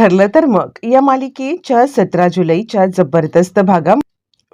ठरलं तर मग. या मालिकेच्या सतरा जुलैच्या जबरदस्त भागा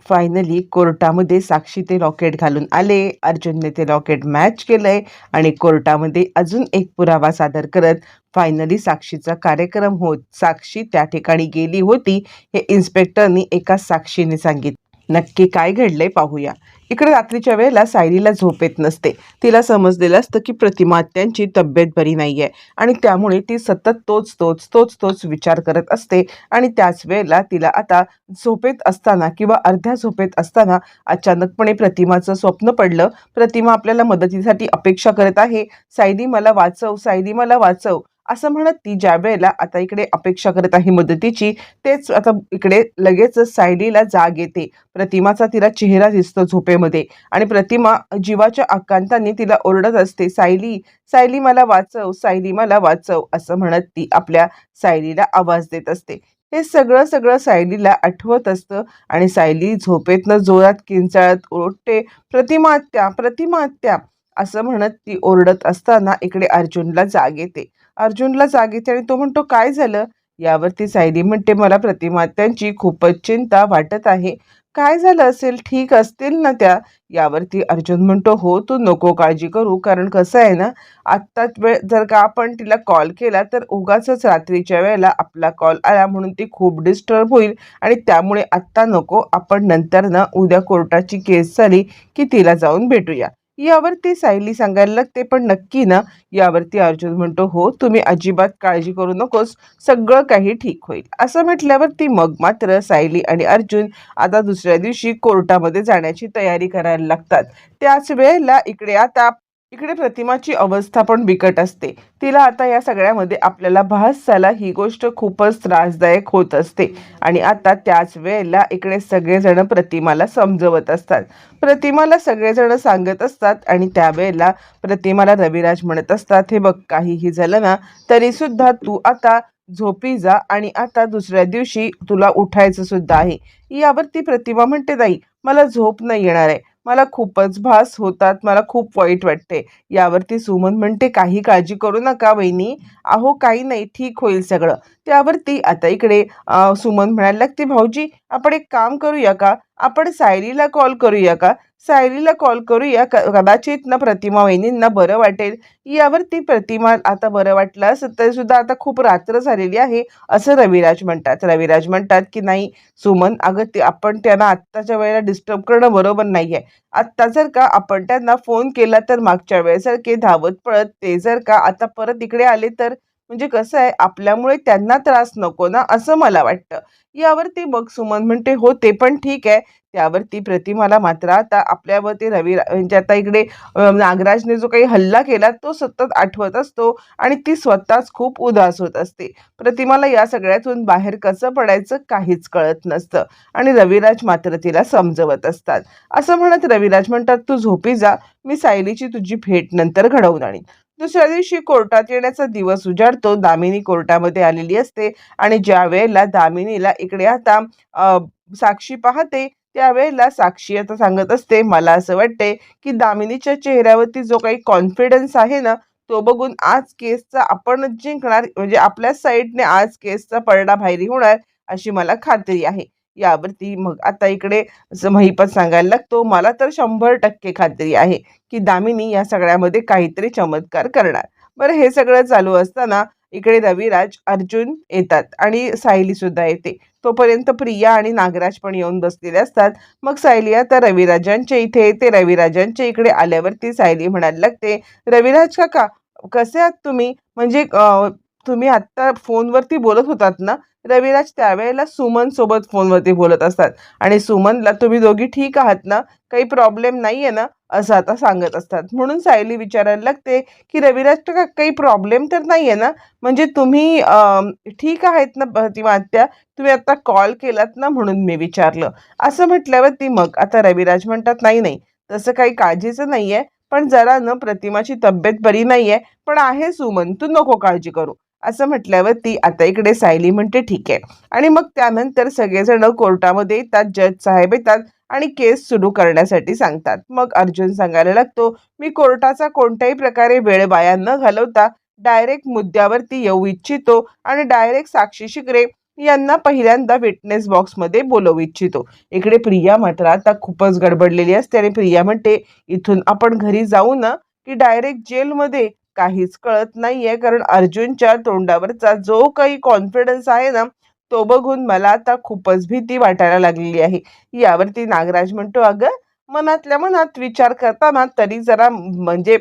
फायनली कोर्टामध्ये साक्षी ते लॉकेट घालून आले. अर्जुनने ते लॉकेट मॅच केलंय आणि कोर्टामध्ये अजून एक पुरावा सादर करत फायनली साक्षीचा कार्यक्रम होत साक्षी त्या ठिकाणी गेली होती हे इन्स्पेक्टरनी एका साक्षीने सांगितलं. नक्की काय घडलंय पाहूया. इकडे रात्रीच्या वेळेला सायलीला झोप येत नसते. तिला समजलेलं असतं की प्रतिमा त्यांची तब्येत बरी नाही आहे आणि त्यामुळे ती सतत तोच तोच तोच तोच विचार करत असते आणि त्याच वेळेला तिला आता झोपेत असताना किंवा अर्ध्या झोपेत असताना अचानकपणे प्रतिमाचं स्वप्न पडलं. प्रतिमा आपल्याला मदतीसाठी अपेक्षा करत आहे. सायली मला वाचव सायली मला वाचव. असं म्हणत ती ज्या वेळेला आता इकडे अपेक्षा करत आहे मदतीची तेच आता इकडे लगेच सायलीला जाग येते. प्रतिमाचा तिला चेहरा दिसतो झोपेमध्ये आणि प्रतिमा जीवाच्या आकांताने तिला ओरडत असते सायली सायली मला वाचव सायली मला वाचव असं म्हणत ती आपल्या सायलीला आवाज देत असते. हे सगळं सगळं सायलीला आठवत असतं आणि सायली झोपेतनं जोरात किंचाळत ओरडते प्रतिमात्या प्रतिमात्या असं म्हणत ती ओरडत असताना इकडे अर्जुनला जाग येते. अर्जुनला जाग आणि तो म्हणतो काय झालं? यावरती सायली म्हणते मला प्रतिमात्यांची खूपच चिंता वाटत आहे. काय झालं असेल? ठीक असतील ना त्या? यावरती अर्जुन म्हणतो हो तू नको काळजी करू कारण कसं आहे ना आत्ताच वेळ जर का आपण तिला कॉल केला तर उगाच रात्रीच्या वेळेला आपला कॉल आला म्हणून ती खूप डिस्टर्ब होईल आणि त्यामुळे आत्ता नको आपण नंतर ना उद्या कोर्टाची केस झाली की तिला जाऊन भेटूया. यावरती सायली सांगायला लागते पण नक्की ना यावरती अर्जुन म्हणतो हो तुम्ही अजिबात काळजी करू नकोस सगळं काही ठीक होईल. असं म्हटल्यावरती मग मात्र सायली आणि अर्जुन आता दुसऱ्या दिवशी कोर्टामध्ये जाण्याची तयारी करायला लागतात. त्याच वेळेला इकडे आता इकडे प्रतिमाची अवस्था पण बिकट असते. तिला आता या सगळ्यामध्ये आपल्याला भास ही गोष्ट खूपच त्रासदायक होत असते. आणि आता त्याच वेळेला इकडे सगळेजण प्रतिमाला समजवत असतात. प्रतिमाला सगळेजण सांगत असतात आणि त्यावेळेला प्रतिमाला रविराज म्हणत असतात हे बघ काहीही झालं ना तरीसुद्धा तू आता झोपी जा आणि आता दुसऱ्या दिवशी तुला उठायचं सुद्धा आहे. यावरती प्रतिमा म्हणते नाही मला झोप नाही येणार आहे. मला खूपच भास होतात मला खूप वाईट वाटते. यावरती सुमन म्हणते काही काळजी करू नका वहिनी अहो काही नाही ठीक होईल सगळं. त्यावरती आता इकडे सुमन म्हणायला लागते भाऊजी आपण एक काम करूया का? आपण सायरीला कॉल करूया का? सायलीला कॉल करूया. कदाचित ना प्रतिमा वहिनींना बरं वाटेल. यावर ती प्रतिमा आता बरं वाटलं असं तरी सुद्धा आता खूप रात्र झालेली आहे असं रविराज म्हणतात. रविराज म्हणतात की नाही सुमन अगं ते आपण त्यांना आत्ताच्या वेळेला डिस्टर्ब करणं बरोबर नाही आहे आत्ता जर का आपण त्यांना फोन केला तर मागच्या वेळेसारखे धावत पळत ते जर का आता परत इकडे आले तर? म्हणजे कसं आहे आपल्यामुळे त्यांना त्रास नको ना असं मला वाटतं. यावरती मग सुमन म्हणते हो ते पण ठीक आहे. त्यावर ती प्रतिमाला मात्र आता आपल्यावरती रवी म्हणजे आता इकडे नागराजने जो काही हल्ला केला तो सतत आठवत असतो आणि ती स्वतःच खूप उदास होत असते. प्रतिमाला या सगळ्यातून बाहेर कसं पडायचं काहीच कळत नसतं आणि रविराज मात्र तिला समजवत असतात. असं म्हणत रविराज म्हणतात तू झोपी जा मी सायलीची तुझी भेट नंतर घडवून आणीन. दुसऱ्या दिवशी कोर्टात येण्याचा दिवस उजाडतो दामिनी कोर्टामध्ये आलेली असते आणि ज्या वेळेला दामिनीला इकडे आता साक्षी पाहते त्यावेळेला साक्षी आता सांगत असते मला असं वाटते की दामिनीच्या चेहऱ्यावरती जो काही कॉन्फिडन्स आहे ना तो बघून आज केसचा आपणच जिंकणार म्हणजे आपल्या साईडने आज केसचा पडडा बाहेरी होणार अशी मला खात्री आहे. यावरती मग आता इकडे असं महिपत सांगायला लागतो मला तर शंभर टक्के खात्री आहे की दामिनी या सगळ्यामध्ये काहीतरी चमत्कार करणार. बरं हे सगळं चालू असताना इकडे रविराज अर्जुन येतात आणि सायली सुद्धा येते. तोपर्यंत प्रिया आणि नागराज पण येऊन बसलेले असतात. मग सायली आता रविराजांच्या इथे येते. रविराजांच्या इकडे आल्यावरती सायली म्हणायला लागते रविराज काका कसे आहात तुम्ही? म्हणजे तुम्ही आत्ता फोनवरती बोलत होतात ना रविराज त्यावेळेला सुमन सोबत फोनवरती बोलत असतात. आणि सुमनला तुम्ही दोघी ठीक आहात ना काही प्रॉब्लेम नाही आहे ना असं आता सांगत असतात. म्हणून सायली विचारायला लागते की रविराज का काही प्रॉब्लेम तर नाही आहे ना? म्हणजे तुम्ही ठीक आहेत ना ती आत्या तुम्ही आता कॉल केलात ना म्हणून मी विचारलं. असं म्हटल्यावर ती मग आता रविराज म्हणतात नाही नाही तसं काही काळजीचं नाही आहे पण जरा न प्रतिमाची तब्येत बरी नाही आहे पण आहे सुमन तू नको काळजी करू. असं म्हटल्यावरती आता इकडे सायली म्हणते ठीक आहे. आणि मग त्यानंतर सगळेजण कोर्टामध्ये येतात जज साहेब येतात आणि केस सुरू करण्यासाठी सांगतात. मग अर्जुन सांगायला लागतो मी कोर्टाचा कोणत्याही प्रकारे वेळ वाया न घालवता डायरेक्ट मुद्द्यावरती येऊ इच्छितो आणि डायरेक्ट साक्षी शिकरे यांना पहिल्यांदा विटनेस बॉक्समध्ये बोलवू इच्छितो. इकडे प्रिया मात्र आता खूपच गडबडलेली असते आणि प्रिया म्हणते इथून आपण घरी जाऊ ना की डायरेक्ट जेलमध्ये काहीच कळत नाहीये. कारण अर्जुनच्या तोंडावरचा जो काही कॉन्फिडन्स आहे ना तो बघून मला आता खूपच भीती वाटायला लागलेली आहे. यावरती नागराज म्हणतो अगं मनातल्या मनात विचार करताना तरी जरा म्हणजे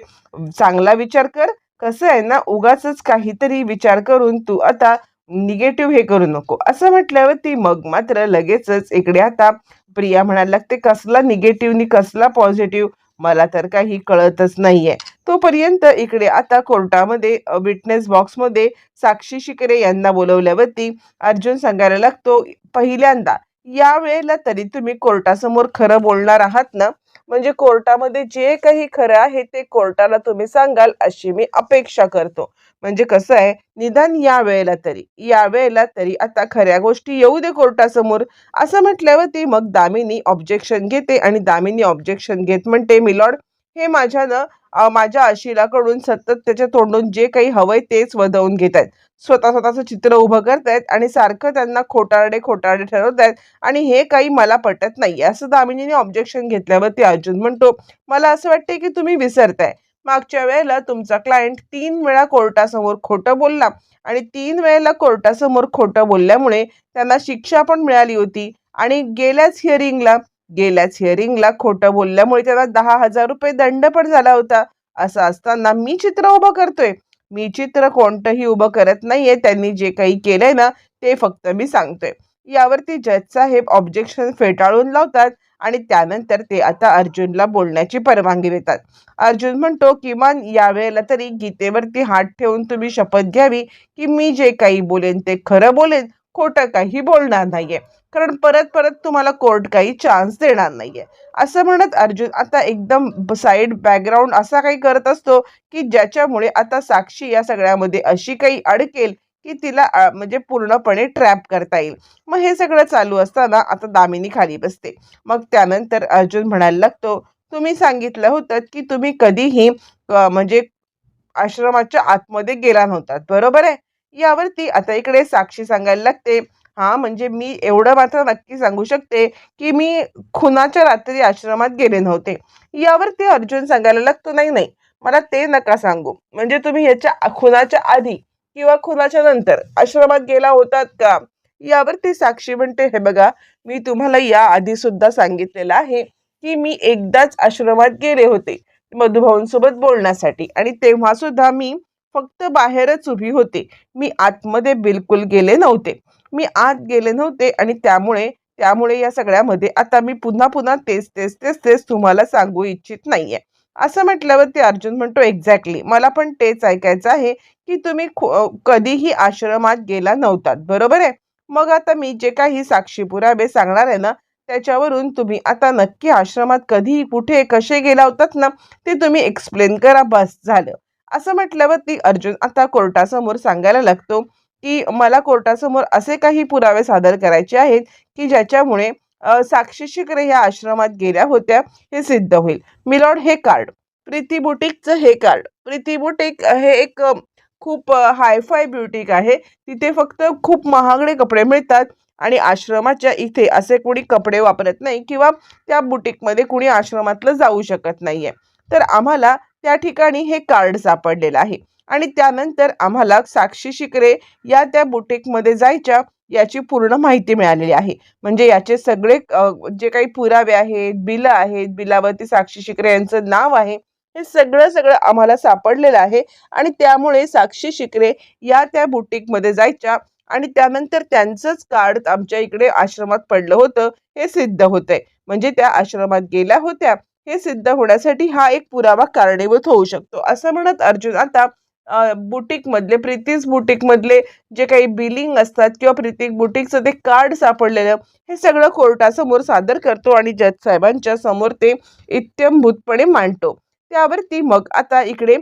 चांगला विचार कर. कसं आहे ना उगाच काहीतरी विचार करून तू आता निगेटिव्ह हे करू नको. असं म्हटल्यावरती मग मात्र लगेचच इकडे आता प्रिया म्हणायला लागते कसला निगेटिव्ह नि कसला पॉझिटिव्ह मला तर काही कळतच नाहीये. तोपर्यंत इकडे आता कोर्टामध्ये विटनेस बॉक्समध्ये साक्षी शिकरे यांना बोलवल्यावरती अर्जुन सांगायला लागतो पहिल्यांदा. या वेळेला तरी तुम्ही कोर्टासमोर खरं बोलणार आहात ना? म्हणजे कोर्टामध्ये जे काही खरं आहे ते कोर्टाला तुम्ही सांगाल अशी मी अपेक्षा करतो. म्हणजे कसं आहे निदान या वेळेला तरी या वेळेला तरी आता खऱ्या गोष्टी येऊ दे कोर्टासमोर. असं म्हटल्यावरती मग दामिनी ऑब्जेक्शन घेते आणि दामिनी ऑब्जेक्शन घेत म्हणते मिलॉर्ड हे माझ्यानं माझ्या आशिलाकडून सतत त्याच्या तोंडून जे काही हवंय तेच वधवून घेत आहेत. स्वतः स्वतःचं चित्र उभं करतायत आणि सारखं त्यांना खोटारडे खोटारडे ठरवत आहेत आणि हे काही मला पटत नाही असं दामिनीने ऑब्जेक्शन घेतल्यावरती अर्जुन म्हणतो मला असं वाटते की तुम्ही विसरताय. मागच्या वेळेला तुमचा क्लायंट तीन वेळा कोर्टासमोर खोटं बोलला आणि तीन वेळेला कोर्टासमोर खोटं बोलल्यामुळे त्यांना शिक्षा पण मिळाली होती आणि गेल्याच हिअरिंगला गेल्याच हिअरिंगला खोटं बोलल्यामुळे त्याला दहा हजार रुपये दंड पण झाला होता. असं असताना मी चित्र उभं करतोय. मी चित्र कोणतंही उभं करत नाहीये. त्यांनी जे काही केलंय ना ते फक्त मी सांगतोय. यावरती जज साहेब ऑब्जेक्शन फेटाळून लावतात आणि त्यानंतर ते आता अर्जुनला बोलण्याची परवानगी देतात. अर्जुन म्हणतो किमान यावेळेला तरी गीतेवरती हात ठेवून तुम्ही शपथ घ्यावी की मी जे काही बोलेन ते खरं बोलेन खोटं काही बोलणार नाहीये. कारण परत परत तुम्हाला कोर्ट काही चान्स देणार नाहीये. असं म्हणत अर्जुन आता एकदम साईड बॅकग्राऊंड असा काही करत असतो की ज्याच्यामुळे आता साक्षी या सगळ्यामध्ये अशी काही अडकेल की तिला म्हणजे पूर्णपणे ट्रॅप करता येईल. मग हे सगळं चालू असताना आता दामिनी खाली बसते. मग त्यानंतर अर्जुन म्हणायला लागतो तुम्ही सांगितलं होतं की तुम्ही कधीही म्हणजे आश्रमाच्या आतमध्ये गेला नव्हतात. बरोबर आहे? यावरती आता इकडे साक्षी सांगायला लागते. हा म्हणजे मी एवढं मात्र नक्की सांगू शकते की मी खुनाच्या रात्री आश्रमात गेले नव्हते. यावरती अर्जुन सांगायला लागतो नाही नाही मला ते नका सांगू. म्हणजे तुम्ही याच्या खुनाच्या आधी किंवा खुनाच्या नंतर आश्रमात गेला होतात का? यावरती साक्षी म्हणते हे बघा मी तुम्हाला या आधी सुद्धा सांगितलेलं आहे की मी एकदाच आश्रमात गेले होते मधुभाऊंसोबत बोलण्यासाठी. आणि तेव्हा सुद्धा मी फक्त बाहेरच उभी होते. मी आतमध्ये बिलकुल गेले नव्हते. मी आत गेले नव्हते आणि त्यामुळे त्यामुळे या सगळ्यामध्ये आता मी पुन्हा पुन्हा तेच तेच तेच तेच तुम्हाला सांगू इच्छित नाहीये. असं म्हटल्यावरती अर्जुन म्हणतो एक्झॅक्टली मला पण तेच ऐकायचं आहे की तुम्ही खु- कधीही आश्रमात गेला नव्हतात. बरोबर आहे? मग आता मी जे काही साक्षी पुरावे सांगणार आहे ना त्याच्यावरून तुम्ही आता नक्की आश्रमात कधी कुठे कसे गेला होतात ना ते तुम्ही एक्सप्लेन करा. बस झालं. असं म्हटल्यावर ती अर्जुन आता कोर्टासमोर सांगायला लागतो की मला कोर्टासमोर असे काही पुरावे सादर करायचे आहेत की ज्याच्यामुळे साक्षी शिकरे या आश्रमात गेल्या होत्या हे सिद्ध होईल. मिलॉर्ड हे कार्ड. प्रीती बुटीकचं हे कार्ड. प्रीती बुटीक हे एक खूप हायफाय ब्युटीक आहे. तिथे फक्त खूप महागडे कपडे मिळतात आणि आश्रमाच्या इथे असे कोणी कपडे वापरत नाही किंवा त्या बुटीकमध्ये कुणी आश्रमातलं जाऊ शकत नाहीये. तर आम्हाला त्या ठिकाणी हे कार्ड सापडलेलं आहे. आणि त्यानंतर आम्हाला साक्षी शिकरे या त्या बुटीकमध्ये जायच्या याची पूर्ण माहिती मिळालेली आहे. म्हणजे याचे सगळे जे काही पुरावे आहेत बिलं आहेत बिलावरती साक्षी शिकरे यांचं नाव आहे हे सगळं सगळं आम्हाला सापडलेलं आहे. आणि त्यामुळे साक्षी शिकरे या त्या बुटीकमध्ये जायच्या आणि त्यानंतर त्यांचंच कार्ड आमच्या इकडे आश्रमात पडलं होतं हे सिद्ध होतंय. म्हणजे त्या आश्रमात गेल्या होत्या हे सिद्ध होण्यासाठी हा एक पुरावा कारणीभूत होऊ शकतो. असं म्हणत अर्जुन आता बुटीक मधले प्रीतीज बुटीक मधले जे काही बिलिंग असतात किंवा प्रीतिक बुटीकचं ते कार्ड सापडलेलं हे सगळं कोर्टासमोर सादर करतो आणि जज साहेबांच्या समोर ते इत्यंभूतपणे मांडतो. त्यावरती मग आता इकडे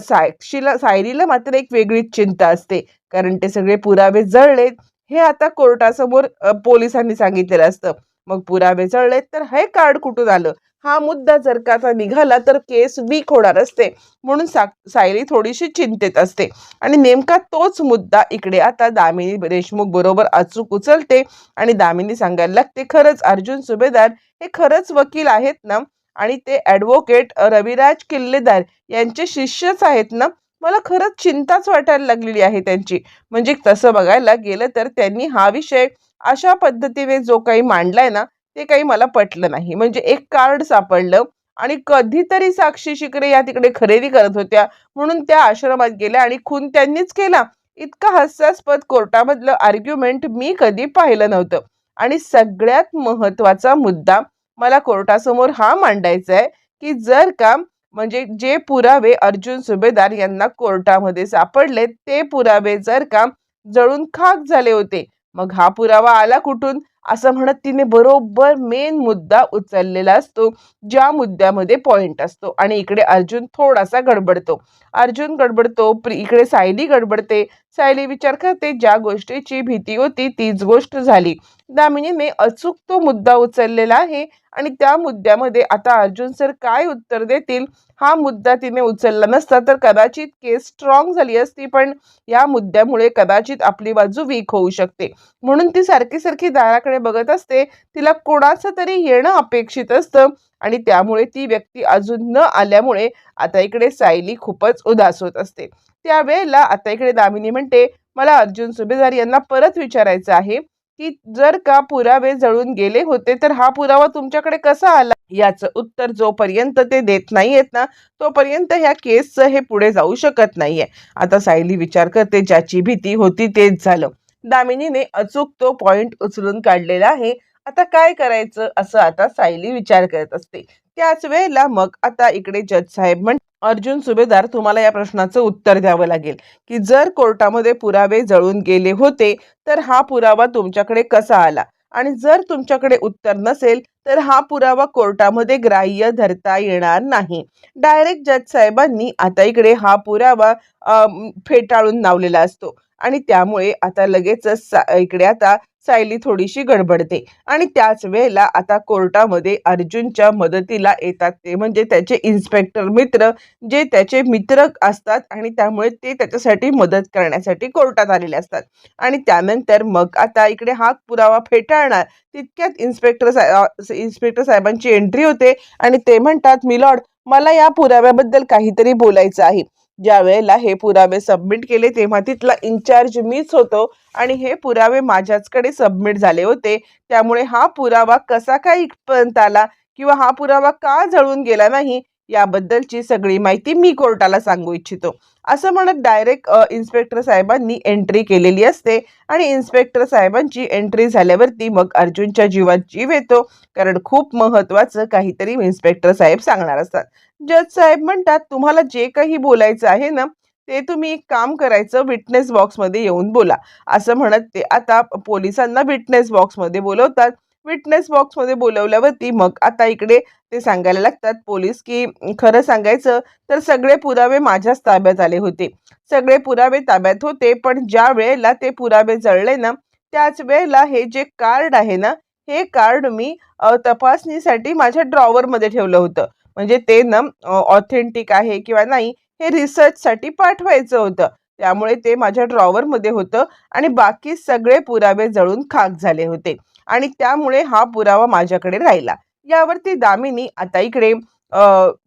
साक्षीला सायरीला मात्र एक वेगळीच चिंता असते कारण ते सगळे पुरावे जळलेत हे आता कोर्टासमोर पोलिसांनी सांगितलेलं असतं. मग पुरावे जळलेत तर हे कार्ड कुठून आलं? हा मुद्दा जर का आता निघाला तर केस वीक होणार असते. म्हणून सा सायली थोडीशी चिंतेत असते. आणि नेमका तोच मुद्दा इकडे आता दामिनी देशमुख बरोबर अचूक उचलते आणि दामिनी सांगायला लागते खरंच अर्जुन सुभेदार हे खरंच वकील आहेत ना? आणि ते ॲडव्होकेट रविराज किल्लेदार यांचे शिष्यच आहेत ना? मला खरंच चिंताच वाटायला लागलेली आहे त्यांची. म्हणजे तसं बघायला गेलं तर त्यांनी हा विषय अशा पद्धतीने जो काही मांडलाय ना ते काही मला पटलं नाही. म्हणजे एक कार्ड सापडलं आणि कधीतरी साक्षी शिकरे या तिकडे खरेदी करत होत्या. म्हणून त्या आश्रमात गेल्या आणि खून त्यांनीच केला. इतका हास्यास्पद कोर्टामधलं आर्ग्युमेंट मी कधी पाहिलं नव्हतं. आणि सगळ्यात महत्त्वाचा मुद्दा मला कोर्टासमोर हा मांडायचा आहे की जर का म्हणजे जे पुरावे अर्जुन सुभेदार यांना कोर्टामध्ये सापडले ते पुरावे जर का जळून खाक झाले होते मग हा पुरावा आला कुठून? असं म्हणत तिने बरोबर मेन मुद्दा उचललेला असतो. ज्या मुद्द्यामध्ये पॉइंट असतो. आणि इकडे अर्जुन थोडासा गडबडतो. अर्जुन गडबडतो इकडे सायली गडबडते. सायली विचार करते ज्या गोष्टीची भीती होती तीच गोष्ट झाली. दामिनीने अचूक तो मुद्दा उचललेला आहे आणि त्या मुद्द्यामध्ये आता अर्जुन सर काय उत्तर देतील हा मुद्दा तिने उचलला नसता तर कदाचित केस स्ट्रॉंग झाली असती पण या मुद्द्यामुळे कदाचित आपली बाजू वीक होऊ शकते. म्हणून ती सारखी सारखी दाराकडे बघत असते तिला कोणाचं तरी येणं अपेक्षित असतं आणि त्यामुळे ती व्यक्ती अजून न आल्यामुळे आता इकडे सायली खूपच उदास होत असते. त्यावेळेला आता इकडे दामिनी म्हणते मला अर्जुन सुभेदार यांना परत विचारायचं आहे की जर का पुरावे जळून गेले होते तर हा पुरावा तुमच्याकडे कसा आला? याचं उत्तर जोपर्यंत ते देत नाहीयेत ना तोपर्यंत ह्या केसचं हे पुढे जाऊ शकत नाहीये. आता सायली विचार करते ज्याची भीती होती तेच झालं. दामिनीने अचूक तो पॉइंट उचलून काढलेला आहे. आता काय करायचं? असं आता सायली विचार करत असते. त्याच वेळेला मग आता इकडे जज साहेब म्हण अर्जुन सुभेदार तुम्हाला या प्रश्नाचं उत्तर द्यावं लागेल की जर कोर्टामध्ये पुरावे जळून गेले होते तर हा पुरावा तुमच्याकडे कसा आला? आणि जर तुमच्याकडे उत्तर नसेल तर हा पुरावा कोर्टामध्ये ग्राह्य धरता येणार नाही. डायरेक्ट जज साहेबांनी आता इकडे हा पुरावा फेटाळून लावलेला असतो. आणि त्यामुळे आता लगेचच सा- इकडे आता सायली थोडीशी गडबडते. आणि त्याच वेळेला आता कोर्टामध्ये अर्जुनच्या मदतीला येतात ते. म्हणजे त्याचे इन्स्पेक्टर मित्र जे त्याचे मित्र असतात आणि त्यामुळे ते त्याच्यासाठी मदत करण्यासाठी कोर्टात आलेले असतात. आणि त्यानंतर मग आता इकडे हा पुरावा फेटाळणार. तितक्यात इन्स्पेक्टर साहेब इन्स्पेक्टर साहेबांची एंट्री होते. आणि ते म्हणतात मिलॉर्ड मला या पुराव्याबद्दल काहीतरी बोलायचं आहे. ज्या वेळेला हे पुरावे सबमिट केले तेव्हा तिथला इन्चार्ज मीच होतो आणि हे पुरावे माझ्याचकडे सबमिट झाले होते. त्यामुळे हा पुरावा कसा काय इथपर्यंत आला किंवा हा पुरावा का जळून गेला नाही याबद्दलची सगळी माहिती मी कोर्टाला सांगू इच्छितो. असं म्हणत डायरेक्ट इन्स्पेक्टर साहेबांनी एंट्री केलेली असते. आणि इन्स्पेक्टर साहेबांची एंट्री झाल्यावरती मग अर्जुनच्या जीवात जीव येतो. कारण खूप महत्त्वाचं काहीतरी इन्स्पेक्टर साहेब सांगणार असतात. जज साहेब म्हणतात तुम्हाला जे काही बोलायचं आहे ना ते तुम्ही एक काम करायचं विटनेस बॉक्समध्ये येऊन बोला. असं म्हणत ते आता पोलिसांना विटनेस बॉक्समध्ये बोलवतात. विटनेस बॉक्समध्ये बोलवल्यावरती मग आता इकडे ते सांगायला लागतात पोलीस की खरं सांगायचं तर सगळे पुरावे माझ्याच ताब्यात आले होते. सगळे पुरावे ताब्यात होते पण ज्या वेळेला ते पुरावे जळले ना त्याच वेळेला हे जे कार्ड आहे ना हे कार्ड मी तपासणीसाठी माझ्या ड्रॉवरमध्ये ठेवलं होतं. म्हणजे ते ना ऑथेंटिक आहे किंवा नाही हे रिसर्चसाठी पाठवायचं होतं. त्यामुळे ते माझ्या ड्रॉवरमध्ये होतं आणि बाकी सगळे पुरावे जळून खाक झाले होते आणि त्यामुळे हा पुरावा माझ्याकडे राहिला. यावरती दामिनी आता इकडे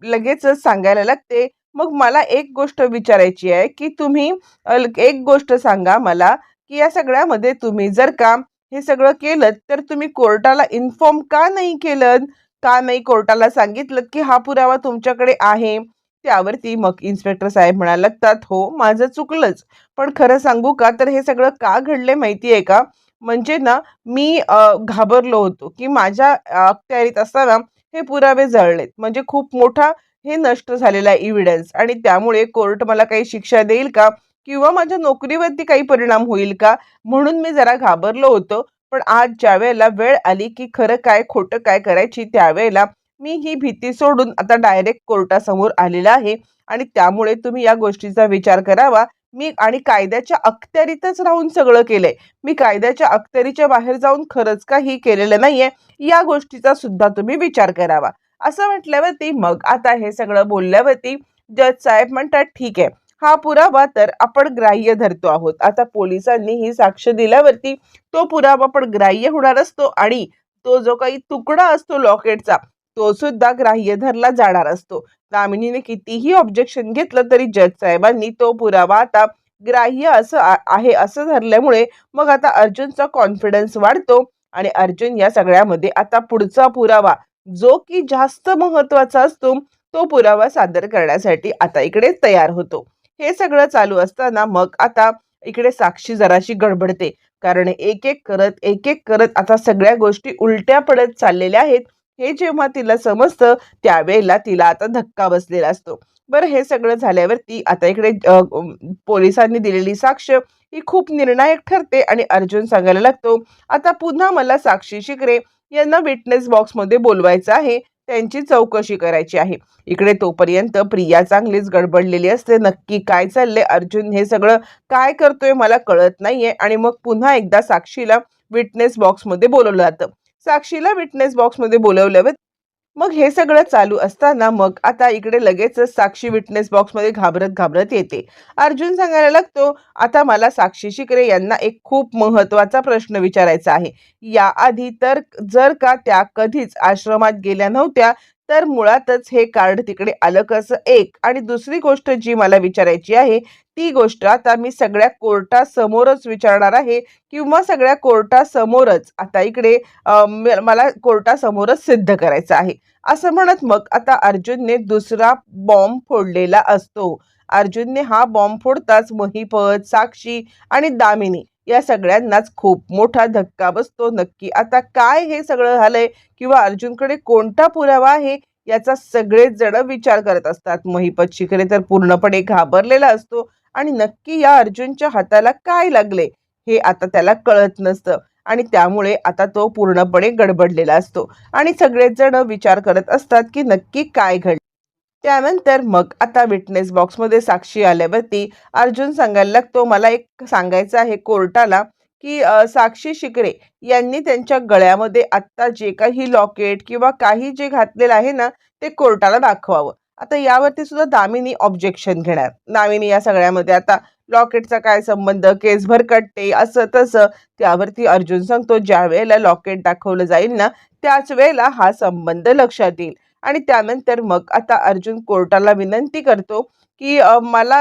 लगेचच सांगायला लागते. मग मला एक गोष्ट विचारायची आहे की तुम्ही एक गोष्ट सांगा मला की या सगळ्यामध्ये तुम्ही जर का हे सगळं केलं तर तुम्ही कोर्टाला इन्फॉर्म का नाही केलं का नाही कोर्टाला सांगितलं की हा पुरावा तुमच्याकडे आहे? त्यावरती मग इन्स्पेक्टर साहेब म्हणायला लागतात हो माझं चुकलंच. पण खरं सांगू का? तर हे सगळं का घडले माहिती आहे का? म्हणजे ना मी घाबरलो होतो की माझ्या अखत्यारीत असताना हे पुरावे जळलेत. म्हणजे खूप मोठा हे नष्ट झालेला इव्हिडन्स आणि त्यामुळे कोर्ट मला काही शिक्षा देईल का? किंवा माझ्या नोकरीवरती काही परिणाम होईल का? म्हणून मी जरा घाबरलो होतो. पण आज ज्या वेळेला वेळ आली की खरं काय खोटं काय करायची त्यावेळेला मी ही भीती सोडून आता डायरेक्ट कोर्टासमोर आलेला आहे. आणि त्यामुळे तुम्ही या गोष्टीचा विचार करावा. मी आणि कायद्याच्या अखत्यारीतच राहून सगळं केलंय. मी कायद्याच्या अखत्यारीच्या बाहेर जाऊन खरंच काही केलेलं नाहीये. या गोष्टीचा सुद्धा तुम्ही विचार करावा. असं म्हटल्यावरती मग आता हे सगळं बोलल्यावरती जज साहेब म्हणतात ठीक आहे. हा पुरावा तर आपण ग्राह्य धरतो आहोत. आता पोलिसांनी ही साक्ष दिल्यावरती तो पुरावा पण ग्राह्य होणार असतो आणि तो जो काही तुकडा असतो लॉकेटचा तो सुद्धा ग्राह्य धरला जाणार असतो. दामिनीने कितीही ऑब्जेक्शन घेतलं तरी जज साहेबांनी तो पुरावा आता ग्राह्य असं आ- आहे असं धरल्यामुळे मग आता अर्जुनचा कॉन्फिडन्स वाढतो आणि अर्जुन या सगळ्यामध्ये आता पुढचा पुरावा जो की जास्त महत्त्वाचा असतो तो पुरावा सादर करण्यासाठी आता इकडे तयार होतो. हे सगळं चालू असताना मग आता इकडे साक्षी जराशी गडबडते. कारण एक एक करत एक एक करत आता सगळ्या गोष्टी उलट्या पडत चाललेल्या आहेत. हे जेव्हा तिला समजतं त्यावेळेला तिला आता धक्का बसलेला असतो. बरं हे सगळं झाल्यावरती आता इकडे पोलिसांनी दिलेली साक्ष ही खूप निर्णायक ठरते आणि अर्जुन सांगायला लागतो आता पुन्हा मला साक्षी शिकरे यांना विटनेस बॉक्समध्ये बोलवायचं आहे त्यांची चौकशी करायची आहे. इकडे तोपर्यंत प्रिया चांगलीच गडबडलेली असते नक्की काय चाललंय अर्जुन हे सगळं काय करतोय मला कळत नाहीये आणि मग पुन्हा एकदा साक्षीला विटनेस बॉक्समध्ये बोलवलं जातं. साक्षीला विटनेस बॉक्समध्ये बोलवल्यावर मग हे सगळं चालू असताना मग आता इकडे लगेचच साक्षी विटनेस बॉक्समध्ये घाबरत घाबरत येते. अर्जुन सांगायला लागतो आता मला साक्षी शिकरे यांना एक खूप महत्त्वाचा प्रश्न विचारायचा आहे. याआधी तर जर का त्या कधीच आश्रमात गेल्या नव्हत्या तर मुळातच हे कार्ड तिकडे आलं कसं? एक. आणि दुसरी गोष्ट जी मला विचारायची आहे ती गोष्ट आता मी सगळ्या कोर्टासमोरच विचारणार आहे किंवा सगळ्या कोर्टासमोरच आता इकडे मला कोर्टासमोरच सिद्ध करायचं आहे. असं म्हणत मग आता अर्जुनने दुसरा बॉम्ब फोडलेला असतो. अर्जुनने हा बॉम्ब फोडताच महिपत साक्षी आणि दामिनी या सगळ्यांनाच खूप मोठा धक्का बसतो. नक्की आता काय हे सगळं झालंय किंवा अर्जुनकडे कोणता पुरावा आहे याचा सगळेच जण विचार करत असतात. महिपत शिखरे तर पूर्णपणे घाबरलेला असतो आणि नक्की या अर्जुनच्या हाताला काय लागले हे आता त्याला कळत नसतं आणि त्यामुळे आता तो पूर्णपणे गडबडलेला असतो. आणि सगळेच जण विचार करत असतात की नक्की काय घडलं? त्यानंतर मग आता विटनेस बॉक्समध्ये साक्षी आल्यावरती अर्जुन सांगायला लागतो मला एक सांगायचं आहे कोर्टाला की साक्षी शिकरे यांनी त्यांच्या गळ्यामध्ये आत्ता जे काही लॉकेट किंवा काही जे घातलेलं आहे ना ते कोर्टाला दाखवावं. आता यावरती सुद्धा दामिनी ऑब्जेक्शन घेणार. दामिनी या सगळ्यामध्ये आता लॉकेटचा काय संबंध? केसभर भरकटते असं तसं. त्यावरती अर्जुन सांगतो ज्या वेळेला लॉकेट दाखवलं जाईल ना त्याच वेळेला हा संबंध लक्षात येईल. आणि त्यानंतर मग आता अर्जुन कोर्टाला विनंती करतो की मला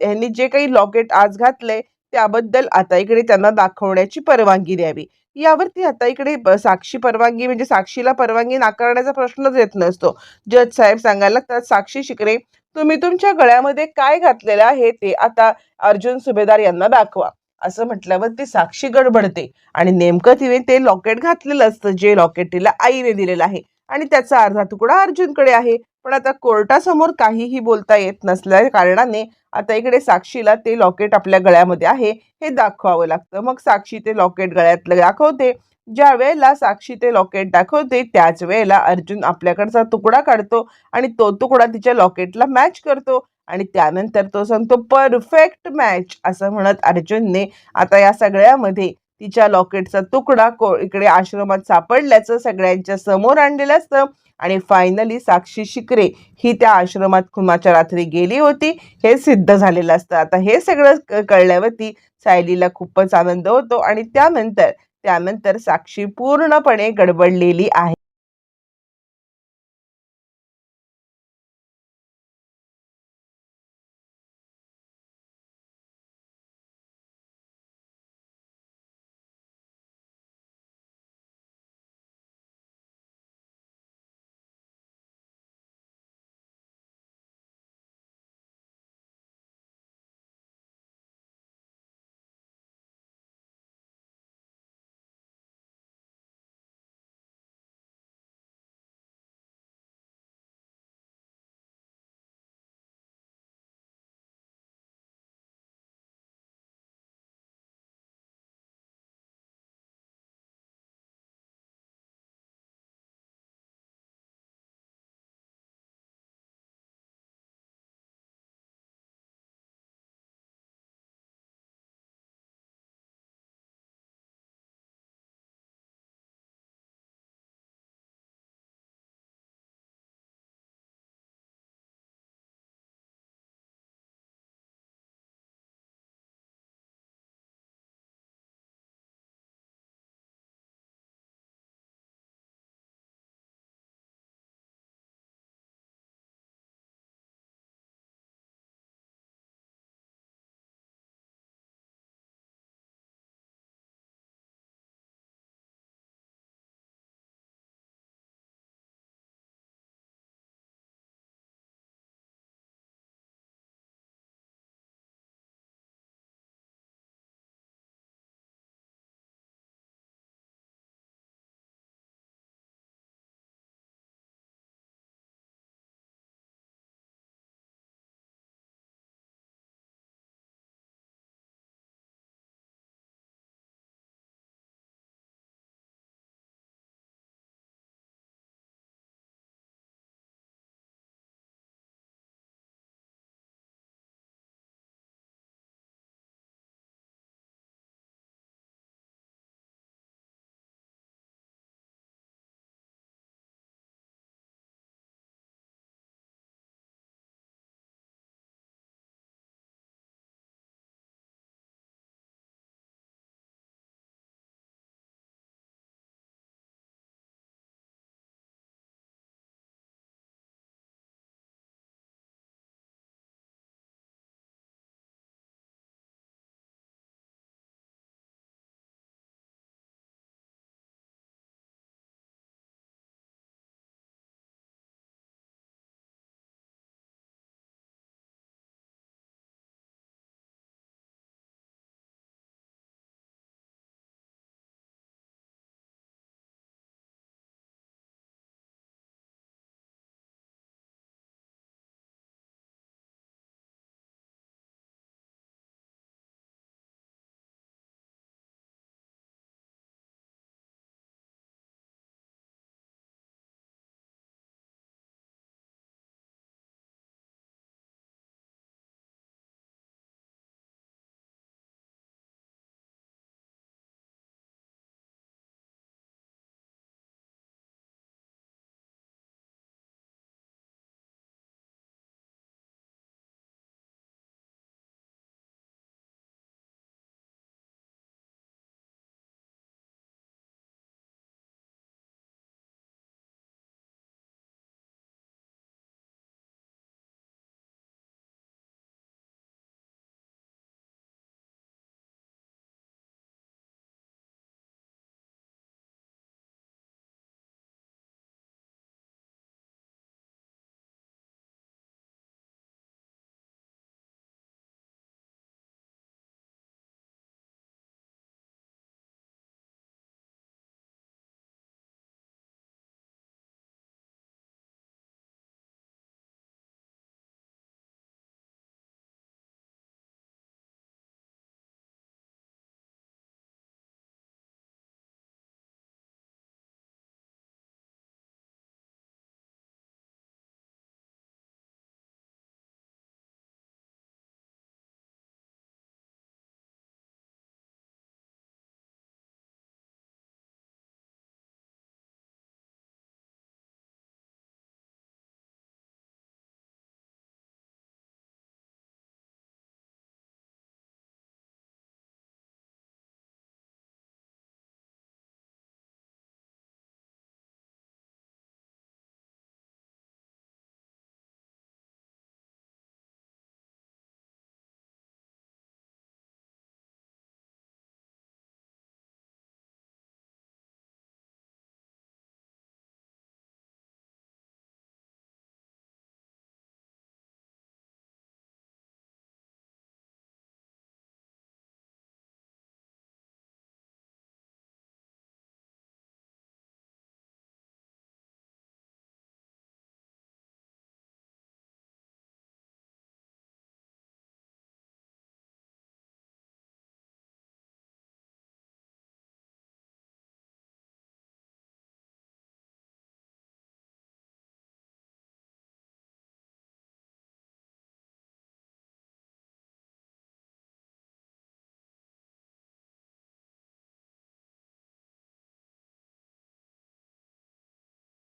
ह्यांनी जे काही लॉकेट आज घातलंय त्याबद्दल आता इकडे त्यांना दाखवण्याची परवानगी द्यावी. यावरती आता इकडे साक्षी परवानगी म्हणजे साक्षीला परवानगी नाकारण्याचा प्रश्नच येत नसतो. जज साहेब सांगायला लागतात साक्षी शिकरे तुम्ही तुमच्या गळ्यामध्ये काय घातलेलं आहे ते आता अर्जुन सुभेदार यांना दाखवा. असं म्हटल्यावर ती साक्षी गडबडते आणि नेमकं तिने ते लॉकेट घातलेलं असतं जे लॉकेट तिला आईने दिलेलं आहे. आणि त्याचा अर्धा तुकडा अर्जुनकडे आहे. पण आता कोर्टासमोर काहीही बोलता येत नसल्या कारणाने आता इकडे साक्षीला ते लॉकेट आपल्या गळ्यामध्ये आहे हे दाखवावं लागतं. मग साक्षी ते लॉकेट गळ्यातलं दाखवते. ज्या वेळेला साक्षी ते लॉकेट दाखवते त्याच वेळेला अर्जुन आपल्याकडचा तुकडा काढतो आणि तो तुकडा तिच्या लॉकेटला मॅच करतो आणि त्यानंतर तो सांगतो परफेक्ट मॅच असं म्हणत अर्जुनने आता या सगळ्यामध्ये तिच्या लॉकेटचा तुकडा को इकडे आश्रमात सापडल्याचं सगळ्यांच्या समोर आणलेलं असतं. आणि फायनली साक्षी शिकरे ही त्या आश्रमात खुमाच्या रात्री गेली होती. हे सिद्ध झालेलं असतं. आता हे सगळं क- कळल्यावरती सायलीला खूपच आनंद होतो. आणि त्यानंतर त्यानंतर साक्षी पूर्णपणे गडबडलेली आहे.